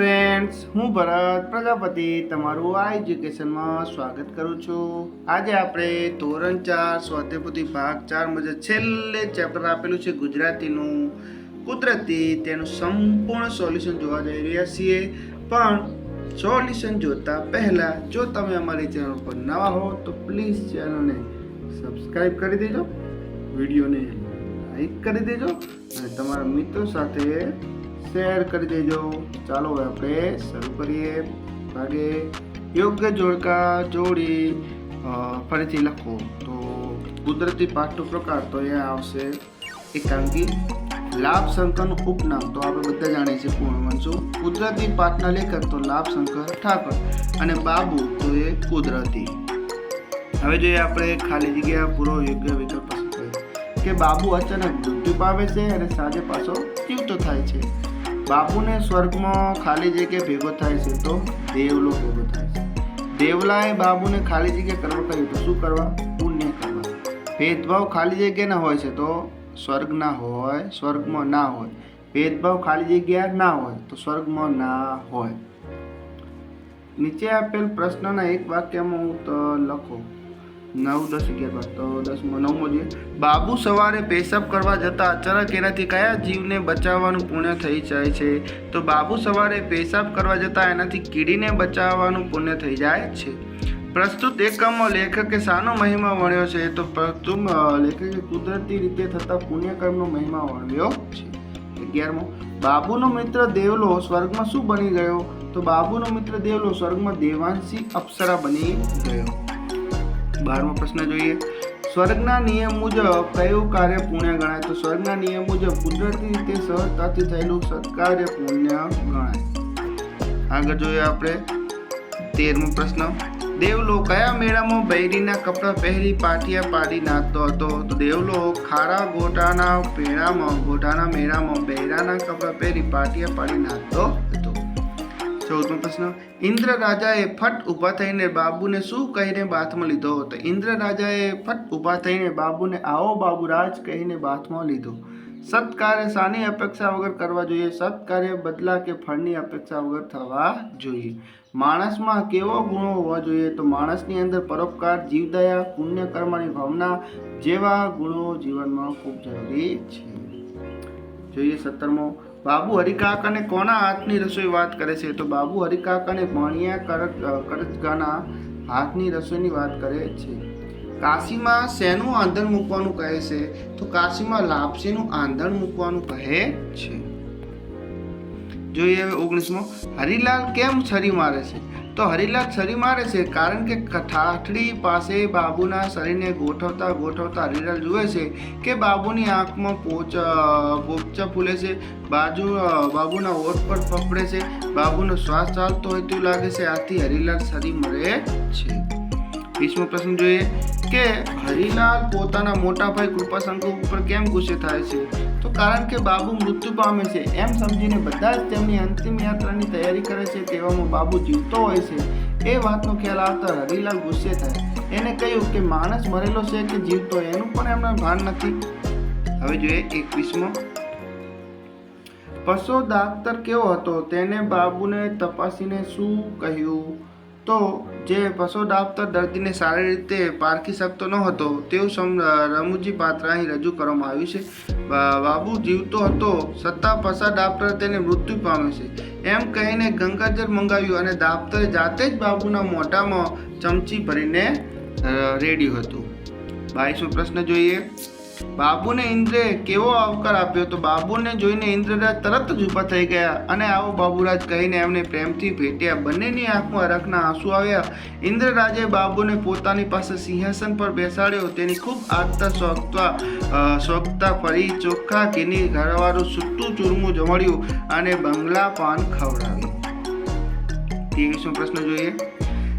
Friends હું ભરત, પ્રજાપતિ તમારું આ એજ્યુકેશનમાં સ્વાગત કરું છું. આજે આપણે ધોરણ ચાર સ્વાધ્યાયપોથી ભાગ ચાર મુજબ છેલ્લે ચેપ્ટર આપેલું છે ગુજરાતીનું. કુદરતી તેનું સંપૂર્ણ સોલ્યુશન જોવા જઈ રહ્યા છીએ. પણ સોલ્યુશન જોતા પહેલાં જો તમે અમારી ચેનલ પર નવા હો, તો પ્લીઝ ચેનલને સબસ્ક્રાઇબ કરી દેજો. વિડીયોને લાઈક કરી દેજો. અને તમારા મિત્રો સાથે શેર કરી દેજો. ચાલો હવે આપણે શરૂ કરીએ. ભાગે યોગ્ય જોડકા જોડી ફરીથી લખો. તો કુદરતી પાઠનો પ્રકાર તો એ આવશે. એકાંકી, લાભ શંકરનું ઉપનામ. તો આપણે બધા જાણીએ છીએ પૂર્ણ વંશુ. કુદરતી પાઠના લેખક તો લાભ શંકર ઠાકર અને બાબુ તો એ કુદરતી. હવે જોઈએ આપણે ખાલી જગ્યા પૂરો યોગ્ય વિકલ્પ કે બાબુ અચાનક મૃત્યુ પામે છે અને સાંજે પાછો જીવતો થાય છે. બાબુને સ્વર્ગમાં ખાલી જગ્યા ભેગો થાય છે તો દેવલો ભેગો થાય છે. દેવલાએ બાબુને ખાલી જગ્યા કરવા કહ્યું તો શું કરવા? પુણ્ય કરવા ભેદભાવ ખાલી જગ્યા ના હોય છે તો સ્વર્ગ ના હોય, સ્વર્ગમાં ના હોય. ભેદભાવ ખાલી જગ્યા ના હોય તો સ્વર્ગમાં ના હોય. નીચે આપેલ પ્રશ્નના એક વાક્યમાં હું લખો. નવ દસ અગિયાર બાર, તો દસમો નવમો જોઈએ બાબુ સવારે પેશાબ કરવા જતા અચાનક એનાથી કયા જીવને બચાવવાનું પુણ્ય થઈ જાય છે? તો બાબુ સવારે પેશાબ કરવા જતા એનાથી કીડીને બચાવવાનું પુણ્ય થઈ જાય છે. પ્રસ્તુત એકમમાં લેખકે શાનો મહિમા વણ્યો છે? તો પ્રથમ લેખકે કુદરતી રીતે થતા પુણ્યકર્મનો મહિમા વણ્યો છે. અગિયારમો, બાબુનો મિત્ર દેવલો સ્વર્ગમાં શું બની ગયો? તો બાબુનો મિત્ર દેવલો સ્વર્ગમાં દેવાંશી અપ્સરા બની ગયો. બારમો પ્રશ્ન જોઈએ. સ્વર્ગના નિયમ મુજબ કયું કાર્ય પુણ્ય ગણાય? તો સ્વર્ગના નિયમ મુજબ કુદરતી રીતે સહજતાથી થયેલું સત્કાર્ય પુણ્ય ગણાય. આગળ જોઈએ આપણે તેરમો પ્રશ્ન. દેવલો કયા મેળામાં બૈરીના કપડાં પહેરી પાટિયા પાડી નાખતો હતો? તો દેવલો ખારા ગોટાના પેડામાં ગોટાના મેળામાં બૈરાના કપડાં પહેરી પાટિયા પાડી નાખતો હતો ચૌદમો પ્રશ્ન. ઇન્દ્ર રાજાએ ફટ ઊભા થઈને બાબુને શું કહીને બાથમાં લીધો હતો? ઇન્દ્ર રાજાએ ફટ ઊભા થઈને બાબુને, આવો બાબુરાજ, કહીને બાથમાં લીધો. સત્કાર્ય શાની અપેક્ષા વગર કરવા જોઈએ? સત્કાર્ય બદલા કે ફળની અપેક્ષા વગર થવા જોઈએ? માણસમાં કેવો ગુણો હોવા જોઈએ? તો માણસની અંદર પરોપકાર, જીવદયા પુણ્ય કર્મની ભાવના જેવા ગુણો જીવનમાં ખૂબ જરૂરી છે. જોઈએ સત્તરમો બાબુ હરિકાકાને કોના હાથની રસોઈ વાત કરે છે? તો બાબુ હરિકાકાને ભણિયા કરજ કરજગાના હાથની રસોઈની વાત કરે છે. કાશીમાં શેનું આંધણ મૂકવાનું કહે છે? તો કાશીમાં લાપસીનું આંધણ મૂકવાનું કહે છે. જોઈએ હવે ઓગણીસમો. હરિલાલ કેમ છરી મારે છે? તો હરિલાલ છરી મારે છે કારણ કે ઠાઠડી પાસે બાબુના શરીરને ગોઠવતા ગોઠવતા હરિલાલ જુએ છે કે બાબુની આંખમાં પોચ પોપચા ફૂલે છે, બાજુ બાબુના ઓઠ પર પકડે છે, બાબુનો શ્વાસ ચાલતો હોય તેવું લાગે છે. આથી હરિલાલ છરી મરે છે. વીસમો પ્રશ્ન જોઈએ કે હરિલાલ પોતાના મોટા ભાઈ કૃપાશંકર ઉપર કેમ ગુસ્સે થાય છે? તો કારણ કે બાબુ મૃત્યુ પામે છે, એમ સમજીને બધા જ તેમની અંતિમ યાત્રાની તૈયારી કરે છે તેવામાં બાબુ જીવતો હોય છે. એ વાતનો ખ્યાલ આવતા હરિલાલ ગુસ્સે થાય. એને કહ્યું કે માણસ મરેલો છે કે જીવતો એનું પણ એમને ભાન નથી. હવે જોઈએ એકવીસમો પશુ ડાક્ટર કેવો હતો? તેને બાબુને તપાસીને શું કહ્યું? તો જે પસોડ આપતા દર્દીને સારી રીતે પારખી શકતો ન હતો, તેવું સમ, રમૂજી પાત્ર અહીં રજૂ કરવામાં આવ્યું છે. બાબુ જીવતો હતો છતાં પશા ડાપ્ટર તેને મૃત્યુ પામે છે. એમ કહીને ગંગાજળ મંગાવ્યું અને દાપ્તરે જાતે જ બાબુના મોઢામાં ચમચી ભરીને રેડ્યું હતું. બાવીસમો પ્રશ્ન જોઈએ. બાબુને ઇન્દ્રે કેવો આવકાર આપ્યો તો બાબુને જોઈને ઇન્દ્રરાજ તરત જ ઊભા થઈ ગયા અને આવો બાબુરાજ કહીને એમને પ્રેમથી ભેટ્યા. બંનેની આંખમાં રખના આંસુ આવ્યા. ઇન્દ્રરાજે બાબુને પોતાની પાસે સિંહાસન પર બેસાડ્યો. તેની ખૂબ આગતા અ, સોગતા ફરી ચોખ્ખા ઘીની ઘરવાળું સૂટું ચૂરમું જમાડ્યું અને બંગલા પાન ખવડાવ્યું. ત્રેવીસમો પ્રશ્ન જોઈએ.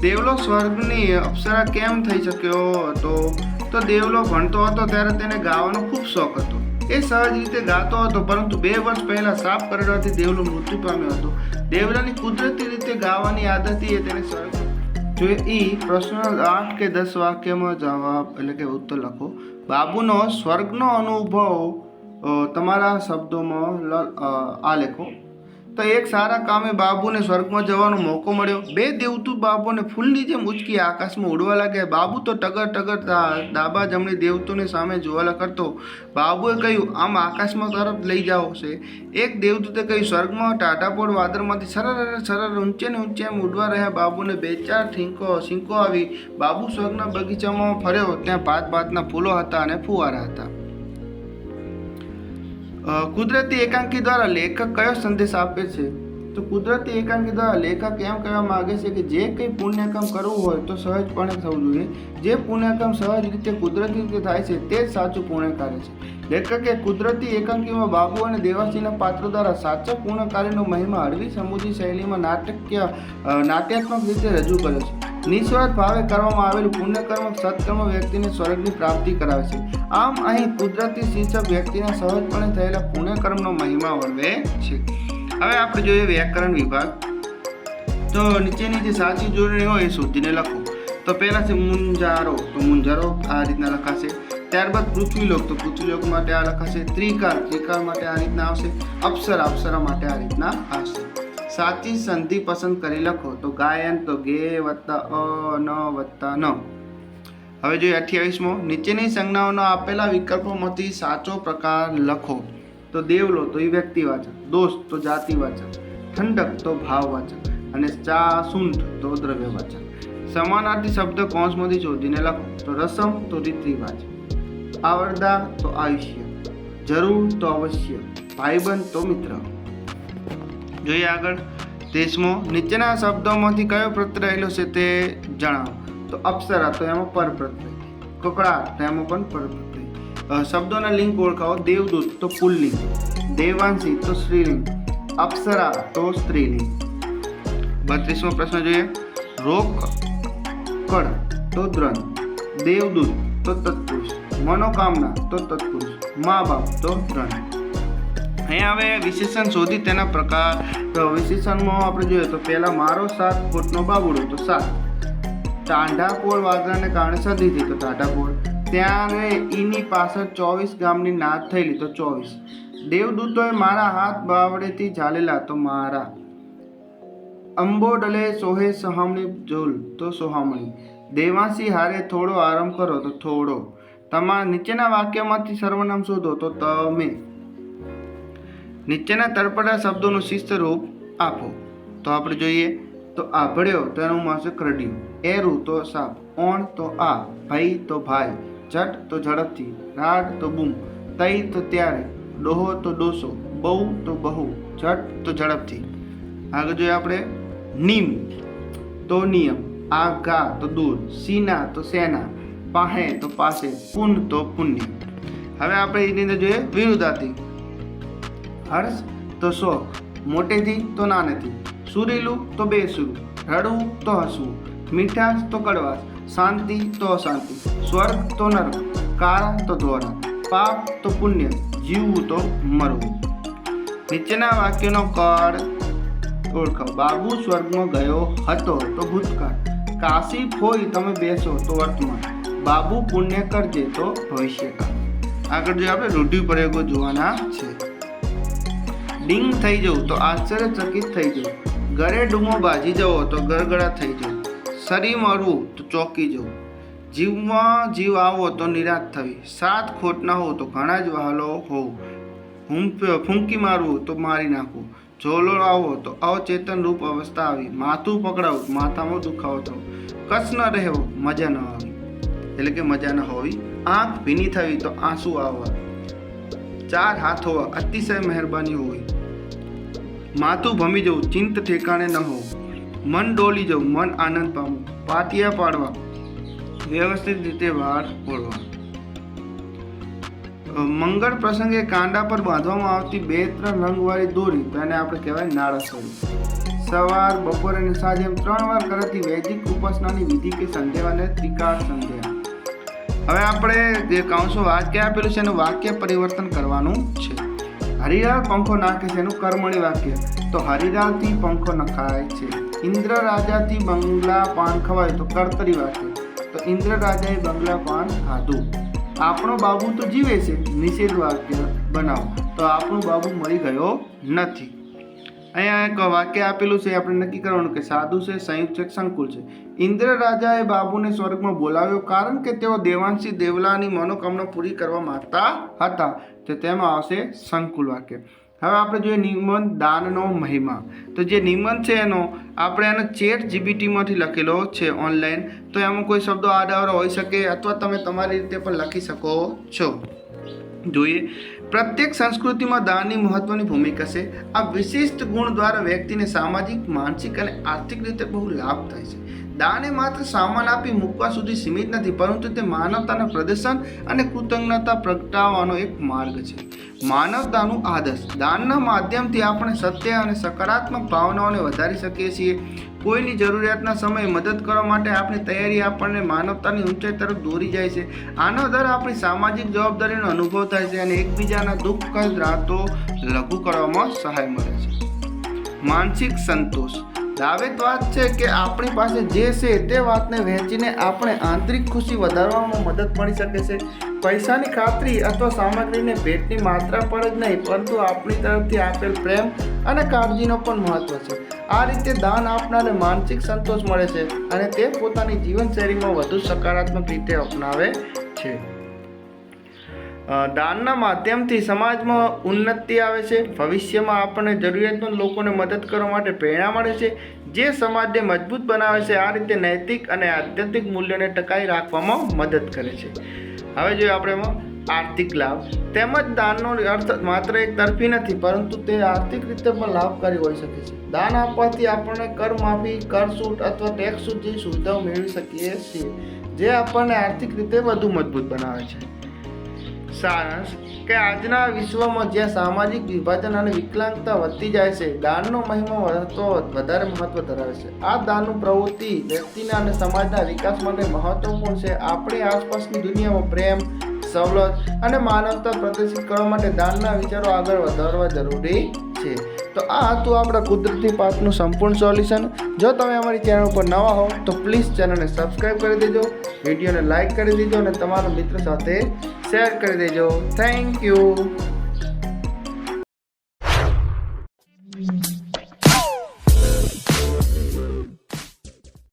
દેવલો સ્વર્ગની અપ્સરા કેમ થઈ શક્યો હતો? તો દેવલો ભણતો હતો ત્યારે તેને ગાવાનો ખૂબ શોખ હતો. એ સહજ રીતે ગાતો હતો, પરંતુ બે વર્ષ પહેલા સાપ કરડવાથી દેવલો મૃત્યુ પામ્યો હતો. દેવલાની કુદરતી રીતે ગાવાની આદત એ તેને જો એ પ્રશ્ન આઠ કે દસ વાક્યમાં જવાબ એટલે કે ઉત્તર લખો. બાબુનો સ્વર્ગનો અનુભવ તમારા શબ્દોમાં આ લેખો. તો એક સારા કામે બાબુને સ્વર્ગમાં જવાનો મોકો મળ્યો. બે દેવતું બાબુને ફૂલની જેમ ઉચકી આકાશમાં ઉડવા લાગ્યા. બાબુ તો ટગર ટગર ડાબા જમણી દેવતોને સામે જોવાલા કરતો. બાબુએ કહ્યું, આમ આકાશમાં તરફ લઈ જાઓ છે. એક દેવદૂતે કહ્યું, સ્વર્ગમાં ટાટાપોળ વાદળમાંથી સરળ સરળ ઊંચે ને ઊંચે એમ ઉડવા રહ્યા. બાબુને બે ચાર ઠીંકો સિંકો આવી બાબુ સ્વર્ગના બગીચામાં ફર્યો. ત્યાં ભાત ભાતના ફૂલો હતા અને ફુવારા હતા. કુદરતી એકાંકી દ્વારા લેખક કયો સંદેશ આપે છે? તો કુદરતી એકાંકી દ્વારા લેખક એમ કહેવા માંગે છે કે જે કંઈ પુણ્યકામ કરવું હોય તો સહજપણે થવું જોઈએ. જે પુણ્યકર્મ સહજ રીતે કુદરતી રીતે થાય છે તે જ સાચું પુણ્યકાર્ય છે. લેખકે કુદરતી એકાંકીમાં બાબુ અને દેવાસીના પાત્રો દ્વારા સાચા પૂર્ણ કાર્યનો મહિમા હળવી સમુદ્રી શૈલીમાં નાટકીય નાટ્યાત્મક રીતે રજૂ કર્યો છે. નિસ્વાર્થ ભાવે કરવામાં આવેલું પુણ્યકર્મ સત્કર્મ વ્યક્તિને સ્વર્ગની પ્રાપ્તિ કરાવે છે. આમ અહીં કુદરતી શિક્ષક વ્યક્તિના સહજપણે થયેલા પુણ્યકર્મનો મહિમા વર્વે છે. હવે આપણે જોઈએ વ્યાકરણ વિભાગ. તો નીચેની જે સાચી જોડણી હોય એ શોધીને લખો. તો પહેલાં છે મુંજારો. તો મુંજારો આ રીતના લખાશે. ત્યારબાદ પૃથ્વીલોક. તો પૃથ્વીલોક માટે આ લખાશે. ત્રિકાળ ત્રિકાળ માટે આ રીતના આવશે. અપ્સરા. અપ્સરા માટે આ રીતના આવશે. સાચી સંધિ પસંદ કરી લખો. તો ગાયન તો ગે, વત્તા, અ, ન, વત્તા, ન. હવે જોઈએ અઠ્યાવીસમો. નીચેની સંજ્ઞાઓના આપેલા વિકલ્પોમાંથી સાચો પ્રકાર લખો. તો દેવલો તો એ વ્યક્તિવાચક દોસ્ત તો જાતિવાચક ઠંડક તો ભાવવાચક અને ચા સૂંઠ તો દ્રવ્યવાચક સમાનાર્થી શબ્દ કૌંસમાંથી શોધીને લખો. તો રસમ તો રીત રિવાજ આવરદા તો આયુષ્ય. જરૂર તો અવશ્ય. ભાઈબંધ તો મિત્ર. જોઈએ આગળ. તેસમો નીચેના શબ્દોમાંથી કયો પ્રત્યય રહેલો છે તે જણાવો. તો અપ્સરા, તો એમાં પર પ્રત્યય કકડાટ તો એમાં પણ પરપ્રત્યય. શબ્દોના લિંક ઓળખાવો. દેવદૂત, તો પુલ્લિંગ. દેવાંશી, તો સ્ત્રીલિંગ. અપ્સરા, તો સ્ત્રીલિંગ. બત્રીસમો પ્રશ્ન જોઈએ. રોક, કળ, તો દ્રંદ. દેવદૂત, તો તત્પુરુષ. મનોકામના, તો તત્પુરુષ. મા બાપ, તો દ્રંદ. અહીંયા હવે વિશેષણ શોધી તેના પ્રકાર. તો વિશેષણમાં આપણે જોઈએ તો પહેલાં મારો સાત ફૂટનો બાબુડો, તો સાત ટાંઢાપોળ વાદળાને કારણે સદીથી તો ટાઢાપોળ ત્યાં ઈની પાછળ ચોવીસ ગામની નાદ થયેલી તો ચોવીસ. દેવદૂતોએ મારા હાથ બાવડેથી ઝાલેલા તો મારા. અંબોડલે સોહે સહામણી જોલ તો સોહામણી. દેવાસી હારે થોડો આરામ કરો તો થોડો. તમારા નીચેના વાક્યમાંથી સર્વનામ શોધો તો તમે. નીચેના તળપડા શબ્દોનું શિસ્ત રૂપ આપો. તો આપણે જોઈએ, તો આભળ્યો તો એનું માસ કરડ્યું એરું તો સાપ, ઓણ તો આ, ભાઈ તો ભાઈ, જટ તો ઝડપથી, રાડ તો બૂમ, તઈ તો ત્યારે, ડોહો તો ડોસો, બહુ તો બહુ ઝટ તો ઝડપથી. આગળ જોઈએ આપણે, નિમ તો નિયમ, આ ગા તો દૂર, સીના તો સેના, પાહે તો પાસે, પુન તો પુણ્ય હવે આપણે એની અંદર જોઈએ વિરુદ્ધાર્થી. હર્ષ તો શોખ મોટેથી તો નાનેથી, સુરીલું તો બેસુરું રડવું તો હસવું, મીઠાશ તો કડવાશ, શાંતિ તો અશાંતિ, સ્વર્ગ તો નર્ક કાળા તો ધોળા પાપ તો પુણ્ય, જીવવું તો મરવું. નીચેના વાક્યનો કળ ઓળખો બાબુ સ્વર્ગમાં ગયો હતો તો ભૂતકાળ. કાશી ફોઈ તમે બેસો તો વર્તમાન. બાબુ પુણ્ય કરજે તો ભવિષ્યકાળ. આગળ જે આપણે રૂઢિપ્રયોગો જોવાના છે. ડિંગ થઈ જવું તો આશ્ચર્યચકિત થઈ જવું. ગળે ડૂમો બાજી જવો તો ગળગળા થઈ જવું. શરીર મરવું તો ચોંકી જવું. જીવમાં જીવ આવો તો નિરાશ થવી. સાત ખોટ ના હોવ તો ઘણા જ વહાલો હોવું. હુંફ ફૂંકી મારવું તો મારી નાખવું. જોલો આવો તો અવચેતન રૂપ અવસ્થા આવી. માથું પકડાવું માથામાં દુખાવો થવો. કચ્છ ન રહેવો, મજા ન આવી. એટલે કે મજા ન હોવી. આંખ ભીની થવી તો આંસુ આવવા. ચાર હાથ હોવા અતિશય મહેરબાની હોય માથું ભમી જવું, ચિંત ઠેકાણે ન હોવું. મન ડોલી જવું, મન આનંદ પામવું. પાટિયા પાડવા. વ્યવસ્થિત રીતે વાળ ઓળવા. મંગળ પ્રસંગે કાંડા પર બાંધવામાં આવતી બે ત્રણ રંગવાળી દોરી, તેને આપણે કહેવાય નાળસોરી સવાર, બપોર અને સાંજે એમ ત્રણ વાર કરતી વૈદિક ઉપાસનાની વિધિ કે સંધ્યા અને ત્રિકાળ સંધ્યા. હવે આપણે જે કાંસો વાક્ય આપેલું છે, એનું વાક્ય પરિવર્તન કરવાનું છે. હરિલાલ પંખો નાખે છે, એનું કર્મણી વાક્ય. તો હરિલાલથી પંખો નખાય છે. ઇન્દ્ર રાજાથી બંગલા પાન ખવાય તો કર્તરી વાક્ય. તો ઇન્દ્ર રાજાએ બંગલા પાન ખાધું. આપણો બાબુ તો જીવે છે, નિષેધ વાક્ય બનાવો. તો આપણો બાબુ મરી ગયો નથી. અહીંયા એક વાક્ય આપેલું છે, આપણે નક્કી કરવાનું કે સાધુ છે, સંયુક્ત છે, સંકુલ છે. ઇન્દ્ર રાજાએ બાબુને સ્વર્ગમાં બોલાવ્યો કારણ કે તેઓ દેવાંશી દેવલાની મનોકામના પૂરી કરવા માંગતા હતા. તો તેમાં આવશે સંકુલ વાક્ય. હવે આપણે જોઈએ નિમન દાનનો મહિમા. તો જે નિમન છે એનો, આપણે એનો ચેટ જીબીટીમાંથી લખેલો છે ઓનલાઈન. તો એમાં કોઈ શબ્દો આડાવડો હોઈ શકે અથવા તમે તમારી રીતે પણ લખી શકો છો. જોઈએ. પ્રત્યેક સંસ્કૃતિમાં દાનની મહત્વની ભૂમિકા છે. આ વિશિષ્ટ ગુણ દ્વારા વ્યક્તિને સામાજિક, માનસિક અને આર્થિક રીતે બહુ લાભ થાય છે. દાન એ માત્ર સામાન આપી મૂકવા સુધી સીમિત નથી, પરંતુ તે માનવતાના પ્રદર્શન અને કૃતજ્ઞતા પ્રગટાવવાનો એક માર્ગ છે. માનવતાનું આદર્શ. દાનના માધ્યમથી આપણે સત્ય અને સકારાત્મક ભાવનાઓને વધારી શકીએ છીએ. કોઈની જરૂરિયાતના સમયે મદદ કરવા માટે આપણી તૈયારી આપણને માનવતાની ઊંચાઈ તરફ દોરી જાય છે. આનો દ્વારા આપણી સામાજિક જવાબદારીનો અનુભવ થાય છે અને એકબીજાના દુઃખ રાતો લઘુ કરવામાં સહાય મળે છે. માનસિક સંતોષ. દાવેત વાત છે કે આપણી પાસે જે છે તે વાતને વહેંચીને આપણે આંતરિક ખુશી વધારવામાં મદદ મળી શકે છે. પૈસાની ખાતરી અથવા સામગ્રીને ભેટની માત્રા પર જ નહીં, પરંતુ આપણી તરફથી આપેલ પ્રેમ અને કાળજીનો પણ મહત્વ છે. આ રીતે દાન આપનારને માનસિક સંતોષ મળે છે અને તે પોતાની જીવનશૈલીમાં વધુ સકારાત્મક રીતે અપનાવે છે. દાનના માધ્યમથી સમાજમાં ઉન્નતિ આવે છે. ભવિષ્યમાં આપણને જરૂરિયાતમંદ લોકોને મદદ કરવા માટે પ્રેરણા મળે છે. જે સમાજને મજબૂત બનાવે છે, આ રીતે નૈતિક અને આધ્યાત્મિક મૂલ્યોને ટકાવી રાખવામાં મદદ કરે છે. હવે જોઈએ આપણે એમાં આર્થિક લાભ. તેમજ દાનનો અર્થ માત્ર એક તરફી નથી, પરંતુ તે આર્થિક રીતે પણ લાભકારી હોઈ શકે છે. દાન આપવાથી આપણને કર માફી, કર છૂટ અથવા ટેક્સ છૂટ જેવી સુવિધાઓ મેળવી શકીએ છીએ, જે આપણને આર્થિક રીતે વધુ મજબૂત બનાવે છે. સારાંશ, કે આજના વિશ્વમાં જ્યાં સામાજિક વિભાજન અને વિકલાંગતા વધતી જાય છે, દાનનો મહિમા વધતો વધારે મહત્વ ધરાવે છે. આ દાનનું પ્રવૃત્તિ વ્યક્તિના અને સમાજના વિકાસ માટે મહત્વપૂર્ણ છે. આપણી આસપાસની દુનિયામાં પ્રેમ સવલત અને માનવતા પ્રદર્શિત કરવા માટે દાનના વિચારો આગળ વધારવા જરૂરી છે. તો આ હતું આપણા કુદરતી પાકનું સંપૂર્ણ સોલ્યુશન. જો તમે અમારી ચેનલ પર નવા હો તો પ્લીઝ ચેનલને સબસ્ક્રાઈબ કરી દેજો, વિડીયોને લાઇક કરી દેજો અને તમારા મિત્રો સાથે શેર કરી દેજો. Thank you.